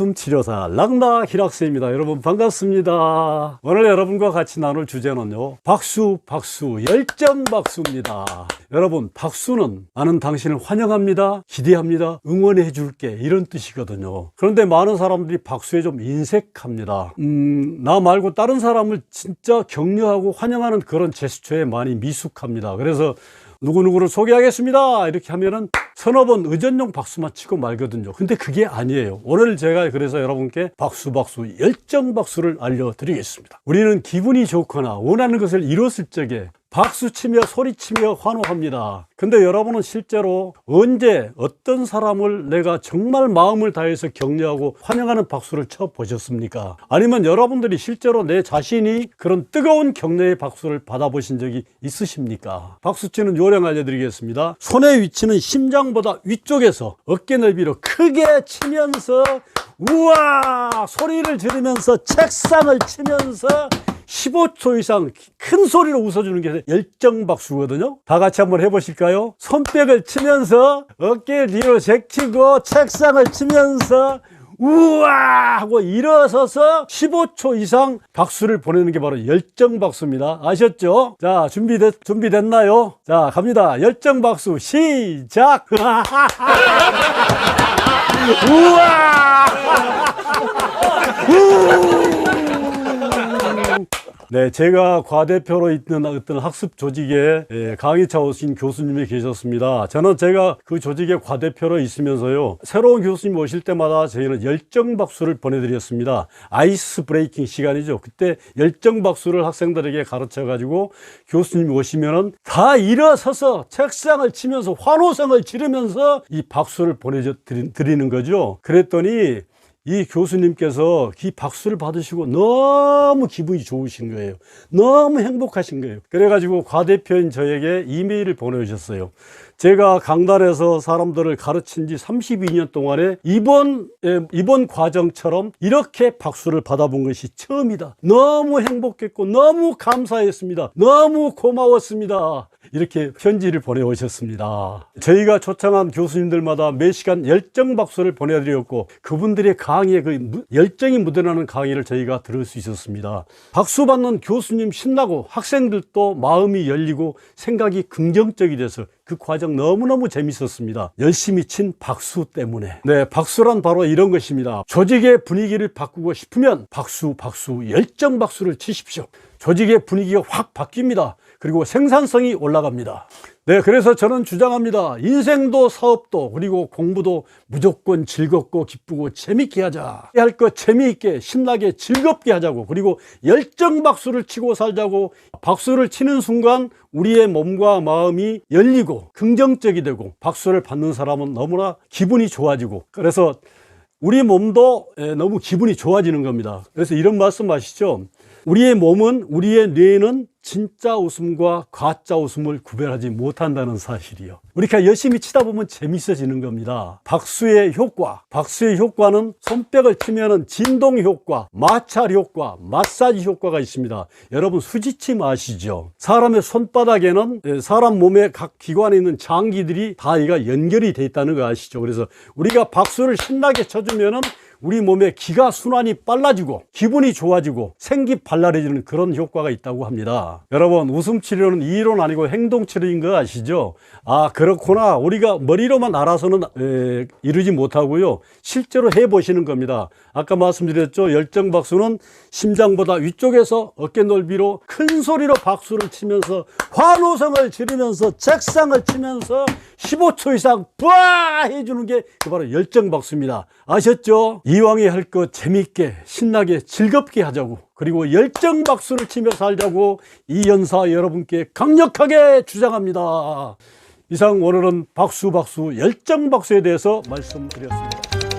웃음 치료사 랑나 히락스입니다. 여러분 반갑습니다. 오늘 여러분과 같이 나눌 주제는요. 박수, 박수, 열정 박수입니다. 여러분, 박수는 나는 당신을 환영합니다. 기대합니다. 응원해 줄게. 이런 뜻이거든요. 그런데 많은 사람들이 박수에 좀 인색합니다. 음, 나 말고 다른 사람을 진짜 격려하고 환영하는 그런 제스처에 많이 미숙합니다. 그래서 누구누구를 소개하겠습니다. 이렇게 하면은 서너 번 의전용 박수만 치고 말거든요. 근데 그게 아니에요. 오늘 제가 그래서 여러분께 박수, 박수, 열정 박수를 알려드리겠습니다. 우리는 기분이 좋거나 원하는 것을 이뤘을 적에 박수 치며 소리치며 환호합니다. 근데 여러분은 실제로 언제 어떤 사람을 내가 정말 마음을 다해서 격려하고 환영하는 박수를 쳐 보셨습니까? 아니면 여러분들이 실제로 내 자신이 그런 뜨거운 격려의 박수를 받아보신 적이 있으십니까? 박수 치는 요령 알려드리겠습니다. 손의 위치는 심장보다 위쪽에서 어깨 넓이로 크게 치면서 우와 소리를 지르면서 책상을 치면서 15초 이상 큰 소리로 웃어주는 게 열정 박수거든요. 다 같이 한번 해보실까요? 손뼉을 치면서 어깨를 뒤로 제치고 책상을 치면서 우와 하고 일어서서 15초 이상 박수를 보내는 게 바로 열정 박수입니다. 아셨죠? 자, 준비됐, 준비됐나요? 자, 갑니다. 열정 박수 시작! 우와! 네, 제가 과대표로 있는 어떤 학습 조직에 예, 강의차 오신 교수님이 계셨습니다. 저는 제가 그 조직의 과대표로 있으면서요, 새로운 교수님 오실 때마다 저희는 열정 박수를 보내드렸습니다. 아이스 브레이킹 시간이죠. 그때 열정 박수를 학생들에게 가르쳐 가지고 교수님 오시면은 다 일어서서 책상을 치면서 환호성을 지르면서 이 박수를 보내드리는 거죠. 그랬더니 이 교수님께서 이 박수를 받으시고 너무 기분이 좋으신 거예요. 너무 행복하신 거예요. 그래가지고 과대표인 저에게 이메일을 보내주셨어요. 제가 강단에서 사람들을 가르친 지 32년 동안에 이번, 예, 이번 과정처럼 이렇게 박수를 받아본 것이 처음이다. 너무 행복했고 너무 감사했습니다. 너무 고마웠습니다. 이렇게 편지를 보내오셨습니다. 저희가 초청한 교수님들마다 매 시간 열정 박수를 보내드렸고 그분들의 강의에 그 열정이 묻어나는 강의를 저희가 들을 수 있었습니다. 박수 받는 교수님 신나고 학생들도 마음이 열리고 생각이 긍정적이 돼서 그 과정 너무너무 재밌었습니다. 열심히 친 박수 때문에. 네, 박수란 바로 이런 것입니다. 조직의 분위기를 바꾸고 싶으면 박수, 박수, 열정 박수를 치십시오. 조직의 분위기가 확 바뀝니다. 그리고 생산성이 올라갑니다. 네, 그래서 저는 주장합니다. 인생도 사업도 그리고 공부도 무조건 즐겁고 기쁘고 재밌게 하자. 할 것 재미있게 신나게 즐겁게 하자고 그리고 열정 박수를 치고 살자고 박수를 치는 순간 우리의 몸과 마음이 열리고 긍정적이 되고 박수를 받는 사람은 너무나 기분이 좋아지고 그래서 우리 몸도 너무 기분이 좋아지는 겁니다. 그래서 이런 말씀 아시죠? 우리의 몸은 우리의 뇌는 진짜 웃음과 가짜 웃음을 구별하지 못한다는 사실이요. 우리가 열심히 치다 보면 재밌어지는 겁니다. 박수의 효과. 박수의 효과는 손뼉을 치면은 진동 효과, 마찰 효과, 마사지 효과가 있습니다. 여러분 수지침 아시죠? 사람의 손바닥에는 사람 몸의 각 기관에 있는 장기들이 다 이가 연결이 돼 있다는 거 아시죠? 그래서 우리가 박수를 신나게 쳐주면은 우리 몸의 기가 순환이 빨라지고 기분이 좋아지고 생기 발랄해지는 그런 효과가 있다고 합니다. 여러분 웃음 치료는 이론 아니고 행동 치료인 거 아시죠? 아 그렇구나 우리가 머리로만 알아서는 에, 이루지 못하고요 실제로 해보시는 겁니다. 아까 말씀드렸죠 열정 박수는 심장보다 위쪽에서 어깨 넓이로 큰 소리로 박수를 치면서 환호성을 지르면서 책상을 치면서 15초 이상 뿌아 해주는 게그 바로 열정 박수입니다. 아셨죠? 이왕에 할 것 재밌게 신나게 즐겁게 하자고 그리고 열정 박수를 치며 살자고 이 연사 여러분께 강력하게 주장합니다. 이상 오늘은 박수 박수 열정 박수에 대해서 말씀드렸습니다.